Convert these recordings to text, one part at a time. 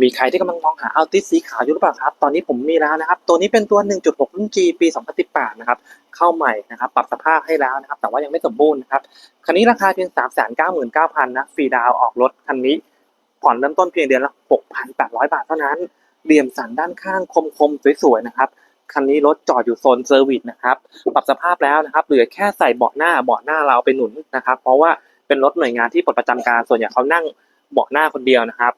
มีใครที่กำลังมองหาอัลติสสีขาวอยู่หรือเปล่าครับ ตอนนี้ผมมีแล้วนะครับ ตัวนี้เป็นตัว 1.6 รุ่น G ปี 2018 นะครับ เข้าใหม่นะครับ ปรับสภาพให้แล้วนะครับ แต่ว่ายังไม่สมบูรณ์นะครับ คันนี้ราคาเพียง 399,000 นะ ฟรีดาวออกรถคันนี้ ผ่อนเริ่มต้นเพียงเดือนละ 6,800 บาทเท่านั้น เหลี่ยมสันด้านข้างคมๆ สวยๆ นะครับ คันนี้รถจอดอยู่โซนเซอร์วิสนะครับ ปรับสภาพแล้วนะครับ เหลือแค่ใส่เบาะหน้า เบาะหน้าเราเอาไปหนุนนะครับ เพราะว่าเป็นรถหน่วยงานที่ปลดประจำการ ส่วนใหญ่เขานั่งเบาะหน้าคนเดียวนะครับ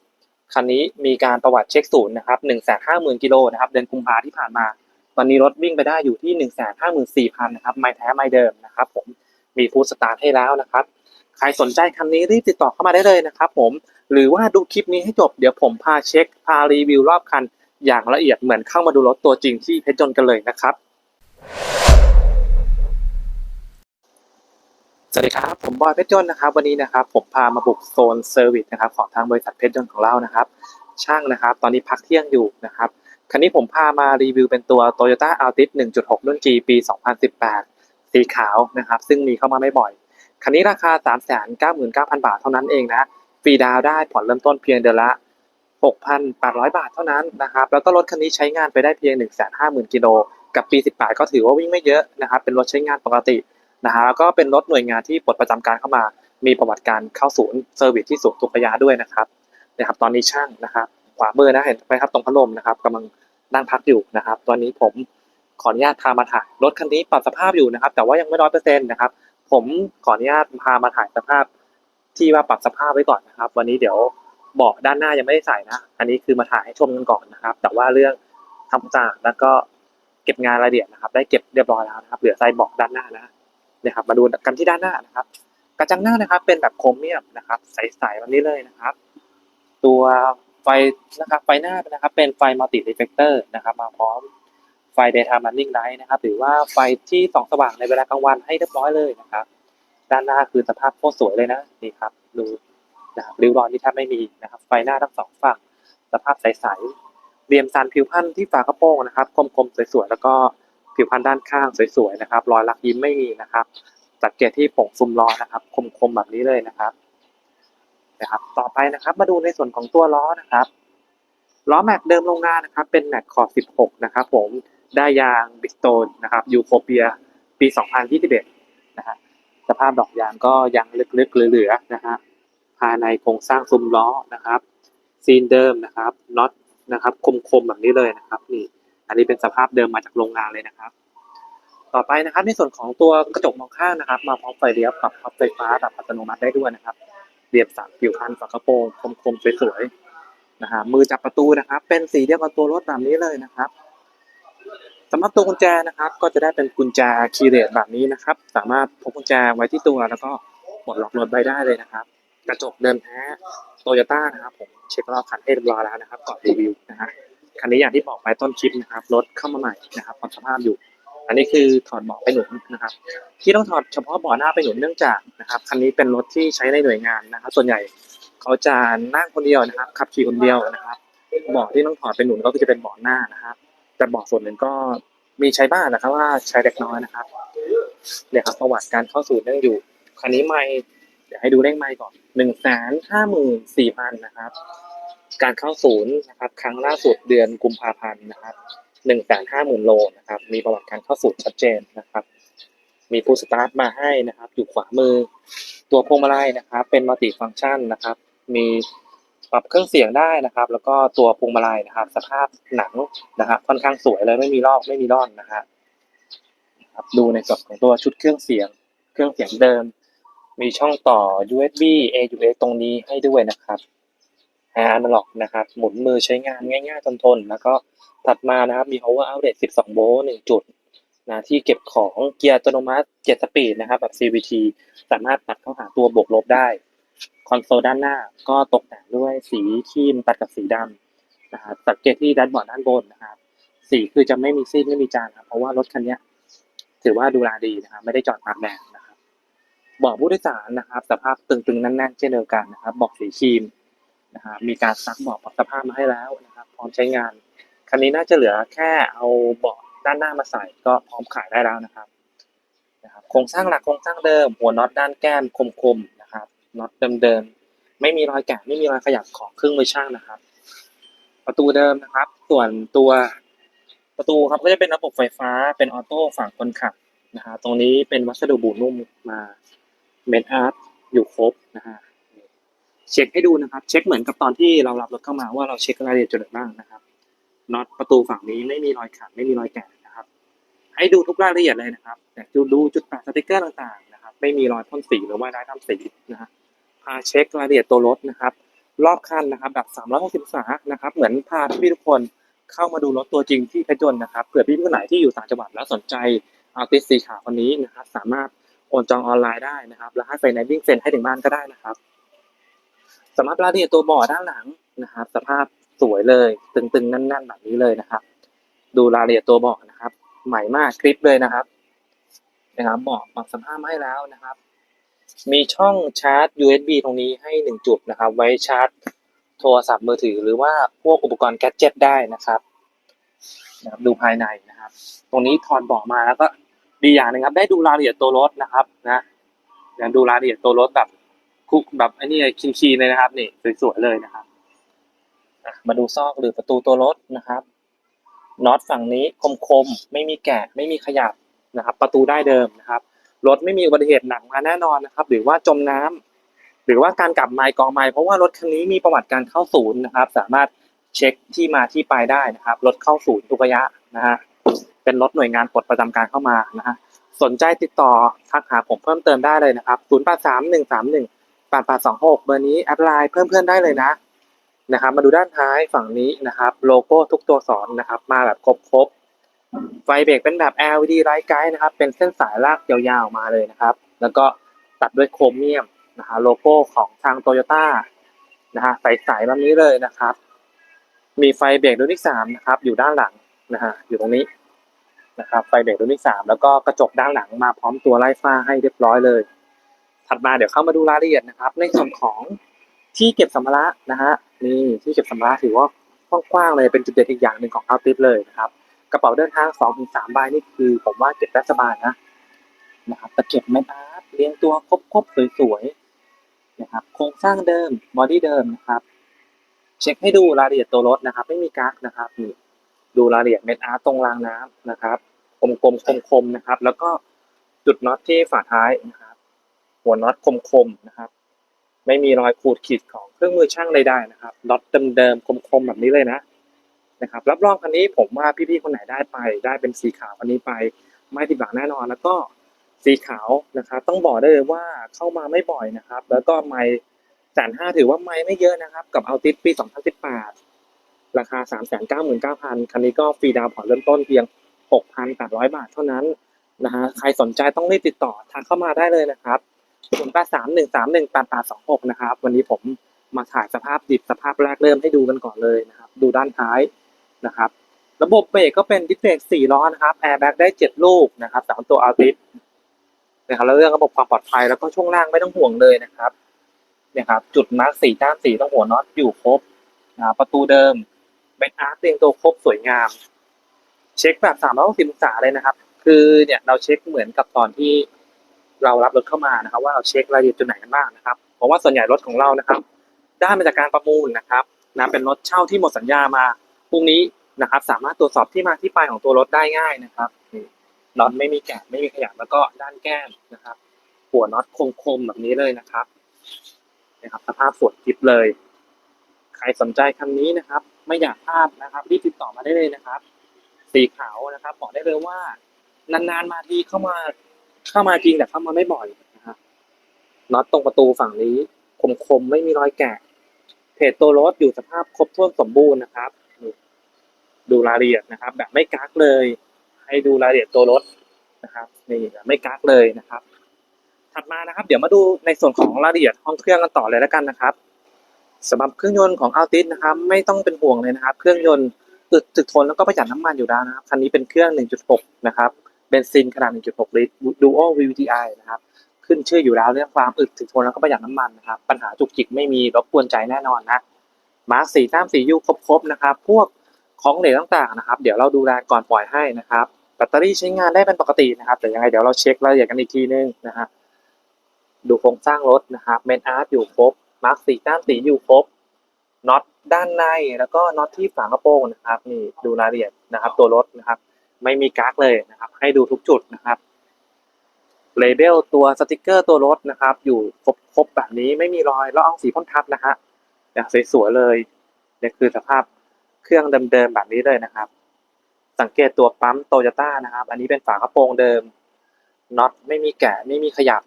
คันนี้มีการประวัติเช็คศูนย์นะครับ1 5 0 0 0 0กิโลนะครับเดือนกุมภาที่ผ่านมา ตอนนี้รถวิ่งไปได้อยู่ที่1 5 4 0 0 0นะครับไม่แท้ไม่เดิมนะครับ ผมมีฟูสตาร์ทให้แล้วนะครับ ใครสนใจคันนี้รีบติดต่อเข้ามาได้เลยนะครับ ผมหรือว่าดูคลิปนี้ให้จบเดี๋ยวผมพาเช็คพารีวิวรอบคันอย่างละเอียดเหมือนเข้ามาดูรถตัวจริงที่เพชรยนกันเลยนะครับ สวัสดีครับ ผมบอยเพชรยนต์นะครับ วันนี้นะครับผมพามาบุกโซนเซอร์วิสนะครับของทางบริษัทเพชรยนต์ของเรานะครับ ช่างนะครับ ตอนนี้พักเที่ยงอยู่นะครับคันนี้ผมพามารีวิวเป็นตัว Toyota Altis 1.6 รุ่น G ปี 2018 สีขาวนะครับ ซึ่งมีเข้ามาไม่บ่อย คันนี้ราคา 399,000 บาทเท่านั้นเองนะฟรีดาวได้ผ่อนเริ่มต้นเพียงเดือนละ 6,800 บาทเท่านั้นนะครับแล้วก็รถคันนี้ใช้งานไปได้เพียง 150,000กิโลกับปี 18 ก็ถือว่าวิ่งไม่เยอะนะครับเป็นรถใช้งานปกติ นะฮะแล้วก็เป็นรถหน่วยงานที่ปลดประจำการเข้ามา มีประวัติการเข้าศูนย์เซอร์วิสที่ศูนย์ทุกระยะด้วยนะครับนะครับ ตอนนี้ช่างนะครับขวามือนะเห็นไหมครับตรงพัดลมนะครับกำลังนั่งพักอยู่นะครับ ตอนนี้ผมขออนุญาตพามาถ่ายรถคันนี้ปรับสภาพอยู่นะครับ แต่ว่ายังไม่ร้อยเปอร์เซ็นต์นะครับ ผมขออนุญาตพามาถ่ายสภาพ ที่ว่าปรับสภาพไว้ก่อนนะครับ วันนี้เดี๋ยวเบาะด้านหน้ายังไม่ได้ใส่นะ อันนี้คือมาถ่ายให้ชมกันก่อนนะครับ แต่ว่าเรื่องทำความสะอาดแล้วก็เก็บงานรายละเอียดนะครับ ได้เก็บเรียบร้อยแล้วนะครับ เหลือใส่เบาะด้านหน้านะ นะครับ มาดูกันที่ด้านหน้านะครับ กระจังหน้านะครับ เป็นแบบโครเมียมนะครับ ใสๆแบบนี้เลยนะครับ ตัวไฟนะครับ ไฟหน้านะครับ เป็นไฟมัลติ r ีเฟกเตอร์นะครับ มาพร้อมไฟ daytime running light นะครับ หรือว่าไฟที่ส่องสว่างในเวลากลางวันให้เรียบร้อยเลยนะครับ ด้านหน้าคือสภาพโคตรสวยเลยนะนี่ครับดูนะครับริ้วรอยที่แทบไม่มีนะครับ ไฟหน้าทั้งสองฝั่ง สภาพใสๆเรียมสันผิวพันธุ์ที่ฝากระโปรงนะครับ คมๆสวยๆแล้วก็ ผิวพันธุ์ด้านข้างสวยๆนะครับ รอยลักยิ้มไม่มีนะครับสังเกตที่โป่งซุมล้อนะครับ คมๆแบบนี้เลยนะครับนะครับ ต่อไปนะครับ มาดูในส่วนของตัวล้อนะครับล้อแม็กเดิมโรงงานนะครับ เป็นแม็กขอบ16 นะครับ ผมได้ยางบิสโตนนะครับยูโคเปียปี 2021 นะฮะสภาพดอกยางก็ยังลึกๆเหลือๆนะฮะภายในโครงสร้างซุ้มล้อนะครับ ซีนเดิมนะครับน็อตนะครับ คมๆแบบนี้เลยนะครับนี่ อันนี้เป็นสภาพเดิมมาจากโรงงานเลยนะครับ ต่อไปนะครับ ในส่วนของตัวกระจกมองข้างนะครับ มาพร้อมไฟเลี้ยวปรับพับไฟฟ้าแบบอัตโนมัติได้ด้วยนะครับเรียบสันผิวพันธ์ฝากระโปรงคมๆสวยๆนะฮะมือจับประตูนะครับ เป็นสีเดียวกับตัวรถแบบนี้เลยนะครับสำหรับตัวกุญแจนะครับ ก็จะได้เป็นกุญแจคีย์เลสแบบนี้นะครับ สามารถพกกุญแจไว้ที่ตัวแล้วก็ปลดล็อกรถไว้ได้เลยนะครับ กระจกเดิมแท้โตโยต้านะครับผมเช็ครอบคันให้เรียบร้อยแล้วนะครับก่อนรีวิวนะฮะ คันนี้อย่างที่บอกไปต้นคลิปนะครับรถเข้ามาใหม่นะครับความสภาพอยู่ อันนี้คือถอดเบาะไปหนุนนะครับ ที่ต้องถอดเฉพาะเบาะหน้าไปหนุนเนื่องจากนะครับคันนี้เป็นรถที่ใช้ในหน่วยงานนะครับ ส่วนใหญ่เขาจะนั่งคนเดียวนะครับขับขี่คนเดียวนะครับเบาะที่ต้องถอดไปหนุนก็คือจะเป็นเบาะหน้านะครับแต่เบาะส่วนหนึ่งก็มีใช้บ้างนะครับว่าใช้เล็กน้อยนะครับเนี่ยครับประวัติการเข้าสู่เรื่องอยู่คันนี้ไม่เดี๋ยวให้ดูเลขไม่ก่อนหนึ่งแสนห้าหมื่นสี่พันนะครับ การเข้าศูนย์นะครับ ครั้งล่าสุดเดือนกุมภาพันธ์นะครับหนึ่งแสนห้าหมื่นโลนะครับ มีประวัติการเข้าศูนย์ชัดเจนนะครับ มีผู้สตาร์ทมาให้นะครับ อยู่ขวามือ ตัวพวงมาลัยนะครับ เป็นมัลติฟังก์ชันนะครับ มีปรับเครื่องเสียงได้นะครับ แล้วก็ตัวพวงมาลัยนะครับ สภาพหนังนะครับ ค่อนข้างสวยเลยไม่มีลอกไม่มีร่อนนะฮะครับดูในส่วนของตัวชุดเครื่องเสียง เครื่องเสียงเดิม มีช่องต่อ USB AUX ตรงนี้ให้ด้วยนะครับ แอร์อนาล็อกนะครับหมุนมือใช้งานง่ายๆทนๆแล้วก็ถัดมานะครับมี power outlet 12 โวลต์1จุดนะที่เก็บของเกียร์อัตโนมัติ7สปีดนะครับแบบ CVT สามารถตัดเข้าหาตัวบวกลบได้ คอนโซลด้านหน้าก็ตกแต่งด้วยสีครีมตัดกับสีดำนะครับสังเกตที่ด้านบอร์ดด้านบนนะครับ สีคือจะไม่มีซีดไม่มีจานครับเพราะว่ารถคันนี้ถือว่าดูแลดีนะครับไม่ได้จอดตากแดดนะครับเบาะผู้โดยสารนะครับ สภาพตึงๆแน่นๆเช่นเดียวกันนะครับเบาะสีครีม นะครับมีการซักเบาะปรับสภาพมาให้แล้วนะครับพร้อมใช้งาน คันนี้น่าจะเหลือแค่เอาเบาะด้านหน้ามาใส่ก็พร้อมขายได้แล้วนะครับนะครับโครงสร้างหลักโครงสร้างเดิม หัวน็อตด้านแก้มคมๆนะครับน็อตเดิมๆไม่มีรอยแกะไม่มีรอยขยับของเครื่องมือช่างนะครับ ประตูเดิมนะครับ ส่วนตัวประตูครับก็จะเป็นระบบไฟฟ้าเป็นออโต้ฝั่งคนขับนะฮะตรงนี้เป็นวัสดุบูนุ่มมาเมนอาร์ตอยู่ครบนะฮะ เช็คให้ดูนะครับ เช็คเหมือนกับตอนที่เรารับรถเข้ามาว่าเราเช็ครายละเอียดจุดไหนบ้างนะครับน็อตประตูฝั่งนี้ไม่มีรอยขาดไม่มีรอยแกะนะครับ ให้ดูทุกรายละเอียดเลยนะครับแต่ดูจุดแปะสติกเกอร์ต่างๆนะครับ ไม่มีรอยพ่นสีหรือว่าได้ทำสีนะฮะพาเช็ครายละเอียดตัวรถนะครับ รอบคันนะครับแบบ 360องศานะครับ เหมือนพาพี่ทุกคนเข้ามาดูรถตัวจริงที่เพชรยนนะครับเผื่อพี่ๆคนไหนที่อยู่ต่างจังหวัดแล้วสนใจอาติสสีขาวคนนี้นะครับ สามารถโอนจองออนไลน์ได้นะครับ แล้วให้ไฟแนนซ์วิ่งเซ็นให้ถึงบ้านก็ได้นะครับ สำหรับรายละเอียดตัวเบาะด้านหลังนะครับ สภาพสวยเลย ตึงๆแน่นๆแบบนี้เลยนะครับ ดูรายละเอียดตัวเบาะนะครับ ใหม่มากคลิปเลยนะครับ นะครับเบาะปรับสภาพให้แล้วนะครับ มีช่องชาร์จ USB ตรงนี้ให้หนึ่งจุดนะครับ ไว้ชาร์จ โทรศัพท์มือถือ หรือว่าพวกอุปกรณ์แกดเจิตได้นะครับนะครับดูภายในนะครับ ตรงนี้ถอดเบาะมาแล้วก็ดีอย่างหนึงครับ ได้ดูรายละเอียดตัวรถนะครับนะอย่างดูรายละเอียดตัวรถแบบ คุกแบบไอ้นี่คินคีเลยนะครับ นี่สวยๆเลยนะครับมาดูซอกหรือประตูตัวรถนะครับน็อตฝั่งนี้คมๆไม่มีแกะไม่มีขยับนะครับ ประตูได้เดิมนะครับรถไม่มีอุบัติเหตุหนักมาแน่นอนนะครับ หรือว่าจมน้ำหรือว่าการกลับไมค์กองไมค์เพราะว่ารถคันนี้มีประวัติการเข้าศูนย์นะครับ สามารถเช็คที่มาที่ไปได้นะครับรถเข้าศูนย์ทุกระยะนะฮะเป็นรถหน่วยงานปลดประจำการเข้ามานะฮะสนใจติดต่อทักหาผมเพิ่มเติมได้เลยนะครับ 0 8 3 1 3 1 8 8 2 6เบอร์นี้แอดไลน์เพิ่มเพื่อนได้เลยนะนะครับ มาดูด้านท้ายฝั่งนี้นะครับ โลโก้ทุกตัวสอนนะครับ มาแบบครบๆไฟเบรกเป็นแบบ LED ไร้ไกด์นะครับ เป็นเส้นสายลากยาวๆมาเลยนะครับ แล้วก็ตัดด้วยโครเมียมนะฮะโลโก้ของทางโตโยต้านะฮะใสๆแบบนี้เลยนะครับ มีไฟเบรกรุ่นที่สามนะครับ อยู่ด้านหลังนะฮะอยู่ตรงนี้นะครับ ไฟเบรกรุ่นที่สามแล้วก็กระจกด้านหลังมาพร้อมตัวไล่ฟ้าให้เรียบร้อยเลย ถัดมาเดี๋ยวเข้ามาดูรายละเอียดนะครับ ในส่วนของที่เก็บสัมภาระนะฮะนี่ที่เก็บสัมภาระถือว่ากว้างๆเลยเป็นจุดเด่นอีกอย่างหนึ่งของอัลติสเลยนะครับ กระเป๋าเดินทางสองถึงสามใบนี่คือ ผมว่าเก็บได้สบายนะนะครับตะเก็บไม่อาร์เรียงตัวครบๆสวยๆนะครับโครงสร้างเดิมบอดี้เดิมนะครับ เช็คให้ดูรายละเอียดตัวรถนะครับ ไม่มีกั๊กนะครับนี่ดูรายละเอียดเม็ดอาร์ตตรงรางน้ำนะครับ คมๆคมๆนะครับ แล้วก็จุดน็อตที่ฝาท้ายนะครับ หัวน็อตคมๆนะครับ ไม่มีรอยขูดขีดของเครื่องมือช่างใดๆนะครับน็อตเดิมๆคมๆแบบนี้เลยนะนะครับ รับรองคันนี้ผมว่าพี่ๆคนไหนได้ไป ได้เป็นสีขาวคันนี้ไป ไม่ผิดหวังแน่นอนแล้วก็สีขาวนะครับ ต้องบอกได้เลยว่าเข้ามาไม่บ่อยนะครับ แล้วก็ไม่แสนห้าถือว่าไม่ไม่เยอะนะครับ กับเอาติสปี 2018 ราคา 399,000 คันนี้ก็ฟรีดาวน์ผ่อนเริ่มต้นเพียง 6,800 บาทเท่านั้นนะฮะใครสนใจต้องรีบติดต่อทักเข้ามาได้เลยนะครับ 0831318826นะครับ วันนี้ผมมาถ่ายสภาพดิบสภาพแรกเริ่มให้ดูกันก่อนเลยนะครับ ดูด้านท้ายนะครับ ระบบเบรกก็เป็นดิสเบรก4ล้อนะครับแอร์แบ็กได้7ลูกนะครับสามตัวอัลติสนะครับแล้วเรื่องระบบความปลอดภัยแล้วก็ช่วงล่างไม่ต้องห่วงเลยนะครับเนี่ยครับจุดมาร์กสี่ด้านสี่ต้องหัวน็อตอยู่ครบนะครับประตูเดิมเป็นอาร์ตเรียงตัวครบสวยงาม เช็คแบบ360องศาเลยนะครับ คือเนี่ยเราเช็คเหมือนกับตอนที่ เรารับรถเข้ามานะครับ ว่าเราเช็ครายละเอียดจุดไหนกันบ้างนะครับเพราะว่าส่วนใหญ่รถของเรานะครับ ได้มาจากการประมูลนะครับนะเป็นรถเช่าที่หมดสัญญามาพรุ่งนี้นะครับ สามารถตรวจสอบที่มาที่ไปของตัวรถได้ง่ายนะครับน็อตไม่มีแกะไม่มีขยับแล้วก็ด้านแก้มนะครับ หัวน็อตคมๆแบบนี้เลยนะครับนะครับสภาพสวยทิพเลย ใครสนใจคันนี้นะครับ ไม่อยากพลาดนะครับรีบติดต่อมาได้เลยนะครับ สีขาวนะครับ บอกได้เลยว่านานๆมาทีเข้ามา เข้ามาจริงแต่เข้ามาไม่บ่อยนะครับน็อตตรงประตูฝั่งนี้ คมๆไม่มีรอยแกะเพจตัวรถอยู่สภาพครบถ้วนสมบูรณ์นะครับนี่ดูรายละเอียดนะครับ แบบไม่กักเลย ให้ดูรายละเอียดตัวรถนะครับนี่แบบไม่กักเลยนะครับ ถัดมานะครับ เดี๋ยวมาดูในส่วนของรายละเอียดห้องเครื่องกันต่อเลยแล้วกันนะครับสำหรับเครื่องยนต์ของ Altis นะครับ ไม่ต้องเป็นห่วงเลยนะครับ เครื่องยนต์อึดถึกทนแล้วก็ประหยัดน้ำมันอยู่แล้วนะครับคันนี้เป็นเครื่อง 1.6 นะครับ บนซินขนาด 1.6 ลิตร Dual VVTi นะครับ ขึ้นชื่ออยู่แล้วเรื่องความอึดถึกทนแล้วก็ประหยัดน้ำมันนะครับ ปัญหาจุกจิกไม่มีรบกวนใจแน่นอนนะ มาร์คสีตามสียูครบๆนะครับ พวกของเหลวต่างๆนะครับ เดี๋ยวเราดูแลก่อนปล่อยให้นะครับ แบตเตอรี่ใช้งานได้เป็นปกตินะครับ แต่ยังไงเดี๋ยวเราเช็ครายละเอียดกันอีกทีนึงนะฮะ ดูโครงสร้างรถนะครับ เมนอาร์ตอยู่ครบ มาร์คสีตามสีอยู่ครบ น็อตด้านในแล้วก็น็อตที่ฝากระโปรงนะครับ นี่ดูรายละเอียดนะครับ ตัวรถนะครับ ไม่มีกั๊กเลยนะครับ ให้ดูทุกจุดนะครับเลเบลตัวสติกเกอร์ตัวรถนะครับ อยู่ครบครบแบบนี้ไม่มีรอยละอองสีพ่นทับนะฮะอย่างสวยๆเลยเนี่ยคือสภาพเครื่องเดิมๆแบบนี้เลยนะครับ สังเกตตัวปั๊มโตโยต้านะครับ อันนี้เป็นฝากระโปรงเดิมน็อตไม่มีแกะไม่มีขยับ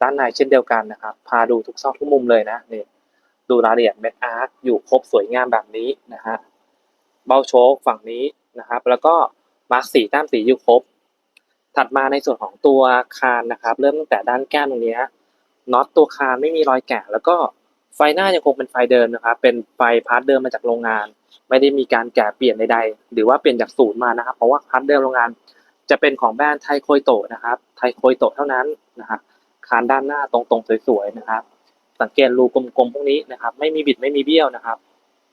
ด้านในเช่นเดียวกันนะครับ พาดูทุกซอกทุกมุมเลยนะนี่ดูรายละเอียดเม็ดอาร์คอยู่ครบสวยงามแบบนี้นะฮะเบ้าโชคฝั่งนี้นะครับ แล้วก็ มาร์คสีแต้มสีอยู่ครบ ถัดมาในส่วนของตัวคานนะครับ เริ่มตั้งแต่ด้านแก้มตรงนี้น็อตตัวคานไม่มีรอยแกะ แล้วก็ไฟหน้ายังคงเป็นไฟเดิมนะครับ เป็นไฟพาร์ทเดิมมาจากโรงงาน ไม่ได้มีการแกะเปลี่ยนใดๆ หรือว่าเปลี่ยนจากศูนย์มานะครับ เพราะว่าพาร์ทเดิมโรงงานจะเป็นของแบรนด์ไทโคยโตะนะครับ ไทโคยโตะเท่านั้นนะครับคานด้านหน้าตรงๆสวยๆนะครับ สังเกตรูกลมๆพวกนี้นะครับ ไม่มีบิดไม่มีเบี้ยวนะครับ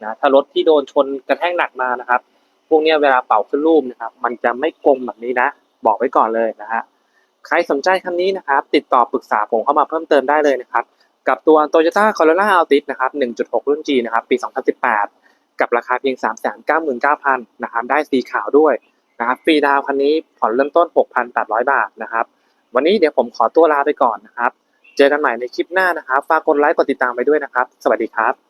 นะถ้ารถที่โดนชนกระแทกหนักมานะครับ พวกนี้เวลาเป่าขึ้นรูปนะครับ มันจะไม่กลมแบบนี้นะ บอกไว้ก่อนเลยนะฮะใครสนใจคันนี้นะครับ ติดต่อปรึกษาผมเข้ามาเพิ่มเติมได้เลยนะครับ กับตัว Toyota Corolla Altis นะครับ 1.6 รุ่น G นะครับ ปี 2018 กับราคาเพียง 399,000นะครับ ได้สีขาวด้วยนะครับฟรีดาวคันนี้ผ่อนเริ่มต้น 6,800 บาทนะครับ วันนี้เดี๋ยวผมขอตัวลาไปก่อนนะครับ เจอกันใหม่ในคลิปหน้านะครับ ฝากกดไลค์กดติดตามไปด้วยนะครับ สวัสดีครับ